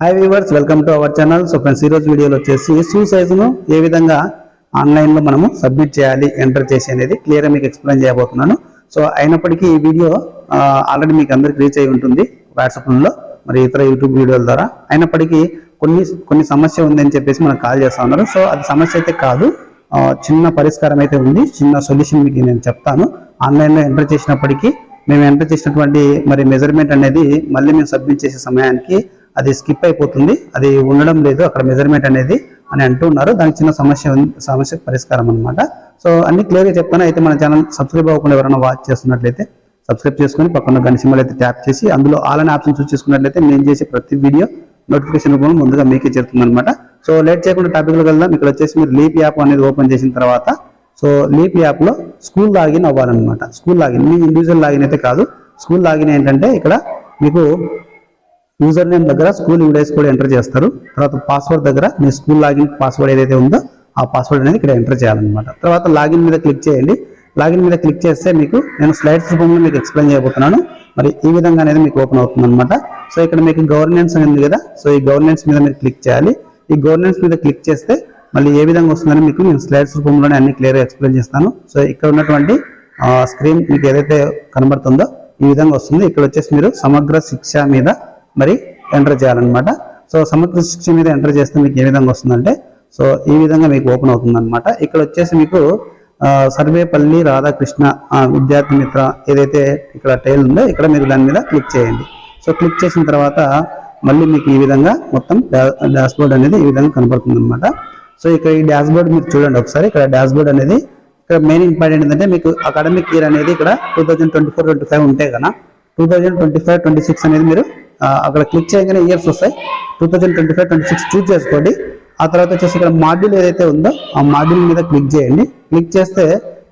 Hi viewers welcome to our channel so friends ఈరోజు వీడియోలో వచ్చేసి షూ సైజును ఏ విధంగా ఆన్లైన్లో మనము సబ్మిట్ చేయాలి ఎంటర్ చేసి అనేది క్లియర్గా మీకు ఎక్స్ప్లెయిన్ చేయబోతున్నాను. సో అయినప్పటికీ ఈ వీడియో ఆల్రెడీ మీకు అందరికి రీచ్ అయి ఉంటుంది వాట్సాప్లో మరి ఇతర యూట్యూబ్ వీడియోల ద్వారా. అయినప్పటికీ కొన్ని కొన్ని సమస్య ఉందని చెప్పేసి మనకు కాల్ చేస్తా ఉన్నారు. సో అది సమస్య అయితే కాదు. చిన్న పరిష్కారం అయితే ఉంది. చిన్న సొల్యూషన్ మీకు నేను చెప్తాను. ఆన్లైన్లో ఎంటర్ చేసినప్పటికీ మేము ఎంటర్ చేసినటువంటి మరి మెజర్మెంట్ అనేది మళ్ళీ మేము సబ్మిట్ చేసే సమయానికి అది స్కిప్ అయిపోతుంది. అది ఉండడం లేదు. అక్కడ మెజర్మెంట్ అనేది అని అంటున్నారు దానికి చిన్న సమస్య సమస్య పరిష్కారం అనమాట సో అన్ని క్లియర్గా చెప్తాను అయితే మన ఛానల్ సబ్స్క్రైబ్ అవ్వకుండా ఎవరైనా వాచ్ చేస్తున్నట్లయితే సబ్స్క్రైబ్ చేసుకొని పక్కన గంట సింబల్ అయితే ట్యాప్ చేసి అందులో ఆల్ అనే ఆప్షన్ చూస్ చేసుకున్నట్లయితే నేను చేసే ప్రతి వీడియో నోటిఫికేషన్ రూపంలో ముందుగా మీకే చేరుతుంది అనమాట సో లేట్ చేయకుండా టాపిక్లోకి వెళ్దాం. ఇక్కడ వచ్చేసి మీరు లీప్ యాప్ అనేది ఓపెన్ చేసిన తర్వాత సో లీప్ యాప్లో స్కూల్ లాగిన్ అవ్వాలన్నమాట. స్కూల్ లాగిన్ మీ ఇండివిజువల్ లాగిన్ అయితే కాదు. స్కూల్ లాగిన్ ఏంటంటే ఇక్కడ మీకు యూజర్ నేమ్ దగ్గర స్కూల్ యూడేస్ కూడా ఎంటర్ చేస్తారు. తర్వాత పాస్వర్డ్ దగ్గర మీ స్కూల్ లాగిన్ పాస్వర్డ్ ఏదైతే ఉందో ఆ పాస్వర్డ్ అనేది ఇక్కడ ఎంటర్ చేయాలన్నమాట. తర్వాత లాగిన్ మీద క్లిక్ చేయండి. లాగిన్ మీద క్లిక్ చేస్తే మీకు నేను స్లైడ్స్ రూపంలో మీకు ఎక్స్ప్లెయిన్ చేయబోతున్నాను. మరి ఈ విధంగా అనేది మీకు ఓపెన్ అవుతుంది అనమాట సో ఇక్కడ మీకు గవర్నెన్స్ అనేది కదా. సో ఈ గవర్నెన్స్ మీద మీరు క్లిక్ చేయాలి. ఈ గవర్నెన్స్ మీద క్లిక్ చేస్తే మళ్ళీ ఏ విధంగా వస్తుందని మీకు నేను స్లైడ్స్ రూపంలోనే అన్ని క్లియర్గా ఎక్స్ప్లెయిన్ చేస్తాను. సో ఇక్కడ ఉన్నటువంటి స్క్రీన్ మీకు ఏదైతే కనబడుతుందో ఈ విధంగా వస్తుంది. ఇక్కడ వచ్చేసి మీరు సమగ్ర శిక్ష మీద మరి ఎంటర్ చేయాలన్నమాట. సో సమగ్ర శిక్ష మీద ఎంటర్ చేస్తే మీకు ఏ విధంగా వస్తుందంటే సో ఈ విధంగా మీకు ఓపెన్ అవుతుంది అనమాట ఇక్కడ వచ్చేసి మీకు సర్వేపల్లి రాధాకృష్ణ విద్యార్థి మిత్ర ఏదైతే ఇక్కడ టైల్ ఉందో ఇక్కడ మీరు దాని మీద క్లిక్ చేయండి. సో క్లిక్ చేసిన తర్వాత మళ్ళీ మీకు ఈ విధంగా మొత్తం డాష్ బోర్డ్ అనేది ఈ విధంగా కనపడుతుంది అనమాట సో ఇక్కడ ఈ డాష్ బోర్డ్ మీరు చూడండి ఒకసారి. ఇక్కడ డాష్ బోర్డ్ అనేది ఇక్కడ మెయిన్ ఇంపార్టెంట్ ఏంటంటే మీకు అకాడమిక్ ఇయర్ అనేది ఇక్కడ two thousand twenty four twenty five ఉంటే కదా two thousand twenty five twenty six అనేది మీరు అక్కడ క్లిక్ చేయగానే ఇయర్స్ వస్తాయి. Two thousand twenty five twenty six choose చేసుకోండి. ఆ తర్వాత వచ్చేసి ఇక్కడ మాడ్యూల్ ఏదైతే ఉందో ఆ మాడ్యూల్ మీద క్లిక్ చేయండి. క్లిక్ చేస్తే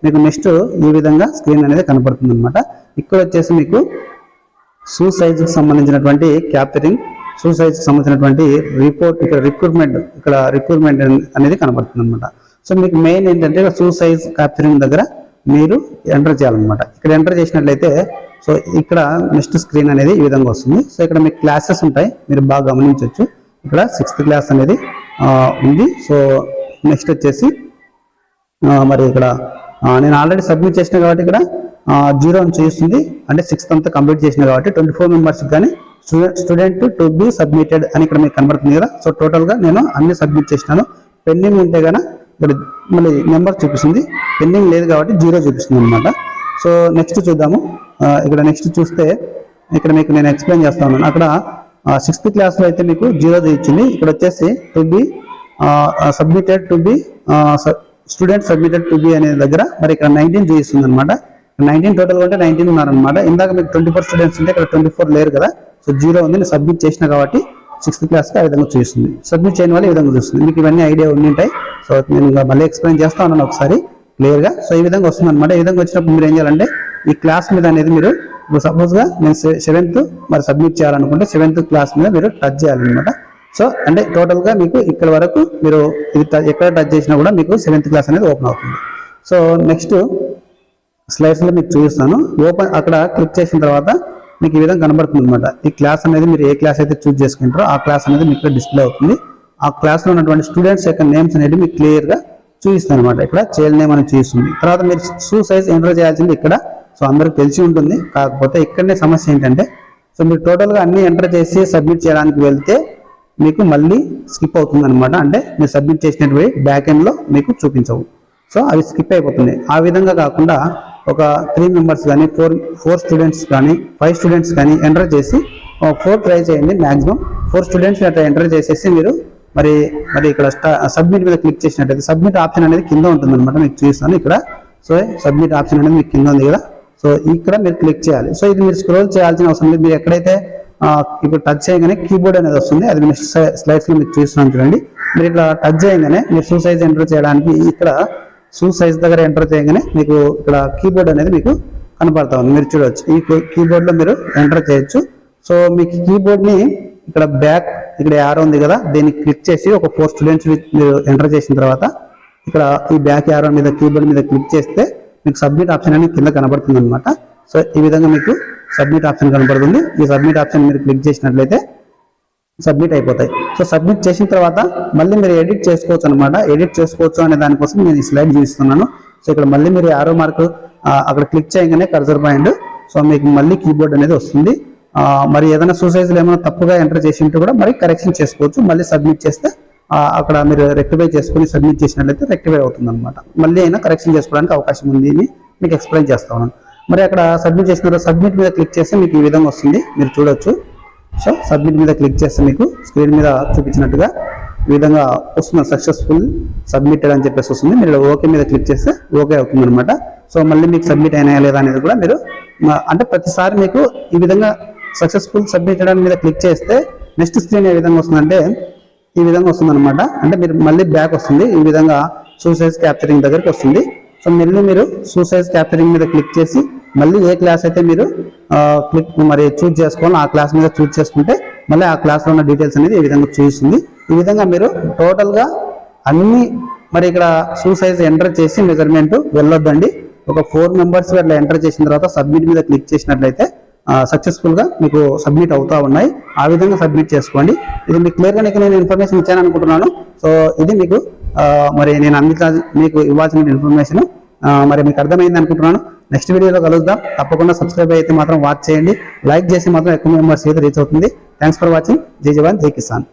మీకు నెక్స్ట్ ఈ విధంగా స్క్రీన్ అనేది కనపడుతుంది అనమాట ఇక్కడ వచ్చేసి మీకు షూ సైజుకి సంబంధించినటువంటి క్యాప్చరింగ్ షూ సైజుకి సంబంధించినటువంటి రిపోర్ట్ ఇక్కడ రిక్రూట్మెంట్ ఇక్కడ రిక్రూట్మెంట్ అనేది కనబడుతుంది అనమాట సో మీకు మెయిన్ ఏంటంటే షూ సైజ్ క్యాప్చరింగ్ దగ్గర మీరు ఎంటర్ చేయాలన్నమాట. ఇక్కడ ఎంటర్ చేసినట్లయితే సో ఇక్కడ నెక్స్ట్ స్క్రీన్ అనేది ఈ విధంగా వస్తుంది. సో ఇక్కడ మీకు క్లాసెస్ ఉంటాయి. మీరు బాగా గమనించవచ్చు ఇక్కడ సిక్స్త్ క్లాస్ అనేది ఉంది. సో నెక్స్ట్ వచ్చేసి మరి ఇక్కడ నేను ఆల్రెడీ సబ్మిట్ చేసిన కాబట్టి ఇక్కడ జీరో అని చూస్తుంది అంటే సిక్స్త్ అంతా కంప్లీట్ చేసిన కాబట్టి ట్వంటీ ఫోర్ మెంబర్స్ కానీ student student to be submitted అని ఇక్కడ మీకు కనబడుతుంది కదా. సో టోటల్గా నేను అన్ని సబ్మిట్ చేసినాను. పెండింగ్ ఉంటే గన ఇక్కడ మళ్ళీ నెంబర్ చూపిస్తుంది. పెండింగ్ లేదు కాబట్టి జీరో చూపిస్తుంది అనమాట సో నెక్స్ట్ చూద్దాము. ఇక్కడ నెక్స్ట్ చూస్తే ఇక్కడ మీకు నేను ఎక్స్ప్లెయిన్ చేస్తా ఉన్నాను అక్కడ సిక్స్త్ క్లాస్లో అయితే మీకు జీరో ఇచ్చింది ఇక్కడ వచ్చేసి to be submitted to be student submitted to be అనే దగ్గర మరి ఇక్కడ నైన్టీన్ చూపిస్తుంది అనమాట నైన్టీన్ టోటల్ అంటే నైన్టీన్ ఉన్నారనమాట ఇందాక మీకు ట్వంటీ ఫోర్ స్టూడెంట్స్ ఉంటే ఇక్కడ ట్వంటీ ఫోర్ లేరు కదా. సో జీరో ఉంది. నేను సబ్మిట్ చేసిన కాబట్టి సిక్స్త్ క్లాస్కి ఆ విధంగా చూస్తుంది. సబ్మిట్ చేయని వాళ్ళు ఈ విధంగా చూస్తుంది. మీకు ఇవన్నీ ఐడియా ఉండి ఉంటాయి. సో నేను మళ్ళీ ఎక్స్ప్లెయిన్ చేస్తా ఉన్నాను ఒకసారి క్లియర్గా సో ఈ విధంగా వస్తుంది అనమాట ఈ విధంగా వచ్చినప్పుడు మీరు ఏం చేయాలంటే ఈ క్లాస్ మీద అనేది మీరు ఇప్పుడు సపోజ్గా నేను సెవెంత్ మరి సబ్మిట్ చేయాలనుకుంటే సెవెంత్ క్లాస్ మీద మీరు టచ్ చేయాలన్నమాట. సో అంటే టోటల్గా మీకు ఇక్కడ వరకు మీరు ఇది ఎక్కడ టచ్ చేసినా కూడా మీకు సెవెంత్ క్లాస్ అనేది ఓపెన్ అవుతుంది. సో నెక్స్ట్ స్లైడ్స్లో మీకు చూపిస్తాను. ఓపెన్ అక్కడ క్లిక్ చేసిన తర్వాత మీకు ఈ విధంగా కనబడుతుంది అనమాట ఈ క్లాస్ అనేది మీరు ఏ క్లాస్ అయితే చూస్ చేసుకుంటారో ఆ క్లాస్ అనేది మీకు డిస్ప్లే అవుతుంది. ఆ క్లాస్లో ఉన్నటువంటి స్టూడెంట్స్ యొక్క నేమ్స్ అనేది మీకు క్లియర్గా అనమాట ఇక్కడ చైల్డ్ నేమ్ అని చూపిస్తుంది. తర్వాత మీరు షూ సైజ్ ఎంటర్ చేయాల్సింది ఇక్కడ. సో అందరికి తెలిసి ఉంటుంది. కాకపోతే ఇక్కడనే సమస్య ఏంటంటే సో మీరు టోటల్గా అన్ని ఎంటర్ చేసి సబ్మిట్ చేయడానికి వెళ్తే మీకు మళ్ళీ స్కిప్ అవుతుంది అనమాట అంటే మీరు సబ్మిట్ చేసినటువంటి బ్యాక్ ఎండ్లో మీకు చూపించవు. సో అవి స్కిప్ అయిపోతుంది ఆ విధంగా కాకుండా ఒక త్రీ మెంబర్స్ కానీ ఫోర్ ఫోర్ స్టూడెంట్స్ కానీ ఫైవ్ స్టూడెంట్స్ కానీ ఎంటర్ చేసి ఫోర్ ట్రై చేయండి మాక్సిమం ఫోర్ స్టూడెంట్స్ అట్లా ఎంటర్ చేసేసి మీరు మరి మరి ఇక్కడ సబ్మిట్ మీద క్లిక్ చేసినట్టయితే సబ్మిట్ ఆప్షన్ అనేది కింద ఉంటుంది అనమాట మీకు చూస్తాను ఇక్కడ. సో సబ్మిట్ ఆప్షన్ అనేది మీకు కింద ఉంది కదా. సో ఇక్కడ మీరు క్లిక్ చేయాలి. సో ఇది మీరు స్క్రోల్ చేయాల్సిన అవసరం లేదు. మీరు ఎక్కడైతే ఇప్పుడు టచ్ చేయగానే కీబోర్డ్ అనేది వస్తుంది. అది నెక్స్ట్ స్లైడ్స్లో మీరు చూస్తున్నాను చూడండి. మీరు ఇట్లా టచ్ చేయగానే మీరు సూసైజ్ ఎంటర్ చేయడానికి ఇక్కడ షూ సైజ్ దగ్గర ఎంటర్ చేయగానే మీకు ఇక్కడ కీబోర్డ్ అనేది మీకు కనపడతా ఉంది. మీరు చూడవచ్చు ఈ కీబోర్డ్లో మీరు ఎంటర్ చేయొచ్చు. సో మీకు కీబోర్డ్ని ఇక్కడ బ్యాక్ ఇక్కడ యారో ఉంది కదా దీన్ని క్లిక్ చేసి ఒక ఫోర్ స్టూడెంట్స్ మీరు ఎంటర్ చేసిన తర్వాత ఇక్కడ ఈ బ్యాక్ యారో మీద కీబోర్డ్ మీద క్లిక్ చేస్తే మీకు సబ్మిట్ ఆప్షన్ అనేది కింద కనబడుతుంది అనమాట సో ఈ విధంగా మీకు సబ్మిట్ ఆప్షన్ కనబడుతుంది. ఈ సబ్మిట్ ఆప్షన్ మీరు క్లిక్ చేసినట్లయితే సబ్మిట్ అయిపోతాయి. సో సబ్మిట్ చేసిన తర్వాత మళ్ళీ మీరు ఎడిట్ చేసుకోవచ్చు అనమాట ఎడిట్ చేసుకోవచ్చు అనే దానికోసం నేను ఈ స్లైడ్ చూపిస్తున్నాను సో ఇక్కడ మళ్ళీ మీరు ఆరో మార్క్ అక్కడ క్లిక్ చేయగానే కర్జర్ పాయింట్ సో మీకు మళ్ళీ కీబోర్డ్ అనేది వస్తుంది. మరి ఏదైనా సూసైజ్లు ఏమైనా తప్పుగా ఎంటర్ చేసి కూడా మరి కరెక్షన్ చేసుకోవచ్చు. మళ్ళీ సబ్మిట్ చేస్తే అక్కడ మీరు రెక్టిఫై చేసుకుని సబ్మిట్ చేసినట్లయితే రెక్టిఫై అవుతుంది అనమాట మళ్ళీ అయినా కరెక్షన్ చేసుకోవడానికి అవకాశం ఉంది అని మీకు ఎక్స్ప్లెయిన్ చేస్తా ఉన్నాను. మరి అక్కడ సబ్మిట్ చేసిన సబ్మిట్ మీద క్లిక్ చేస్తే మీకు ఈ విధంగా వస్తుంది. మీరు చూడొచ్చు. సో సబ్మిట్ మీద క్లిక్ చేస్తే మీకు స్క్రీన్ మీద చూపించినట్టుగా ఈ విధంగా వస్తుంది సక్సెస్ఫుల్ సబ్మిటెడ్ అని చెప్పేసి వస్తుంది. మీరు ఓకే మీద క్లిక్ చేస్తే ఓకే అవుతుంది అనమాట సో మళ్ళీ మీకు సబ్మిట్ అయినా లేదా అనేది కూడా మీరు అంటే ప్రతిసారి మీకు ఈ విధంగా సక్సెస్ఫుల్ సబ్మిటెడ్ అని మీద క్లిక్ చేస్తే నెక్స్ట్ స్క్రీన్ ఏ విధంగా వస్తుందంటే ఈ విధంగా వస్తుంది అనమాట అంటే మీరు మళ్ళీ బ్యాక్ వస్తుంది ఈ విధంగా సూసైజ్ క్యాప్చరింగ్ దగ్గరికి వస్తుంది. సో మళ్ళీ మీరు సూసైజ్ క్యాప్చరింగ్ మీద క్లిక్ చేసి మళ్ళీ ఏ క్లాస్ అయితే మీరు క్లిక్ మరి చూజ్ చేసుకొని ఆ క్లాస్ మీద చూజ్ చేసుకుంటే మళ్ళీ ఆ క్లాస్లో ఉన్న డీటెయిల్స్ అనేది ఈ విధంగా చూపిస్తుంది. ఈ విధంగా మీరు టోటల్గా అన్ని మరి ఇక్కడ షూ సైజ్ ఎంటర్ చేసి మెజర్మెంట్ వెళ్ళొద్దండి. ఒక ఫోర్ మెంబర్స్ అట్లా ఎంటర్ చేసిన తర్వాత సబ్మిట్ మీద క్లిక్ చేసినట్లయితే సక్సెస్ఫుల్గా మీకు సబ్మిట్ అవుతా ఉన్నాయి. ఆ విధంగా సబ్మిట్ చేసుకోండి. ఇది మీకు క్లియర్ నీకు నేను ఇన్ఫర్మేషన్ ఇచ్చాను అనుకుంటున్నాను సో ఇది మీకు మరి నేను అందించ మీకు ఇవ్వాల్సిన ఇన్ఫర్మేషన్ మరి మీకు అర్థమైంది అనుకుంటున్నాను. నెక్స్ట్ వీడియోలో కలుద్దాం. తప్పకుండా సబ్స్క్రైబ్ అయితే మాత్రం వాచ్ చేయండి. లైక్ చేసి మాత్రం ఎక్కువ మెంబర్స్ అయితే రీచ్ అవుతుంది. థ్యాంక్స్ ఫర్ వాచింగ్ జై జవాన్ జై కిసాన్.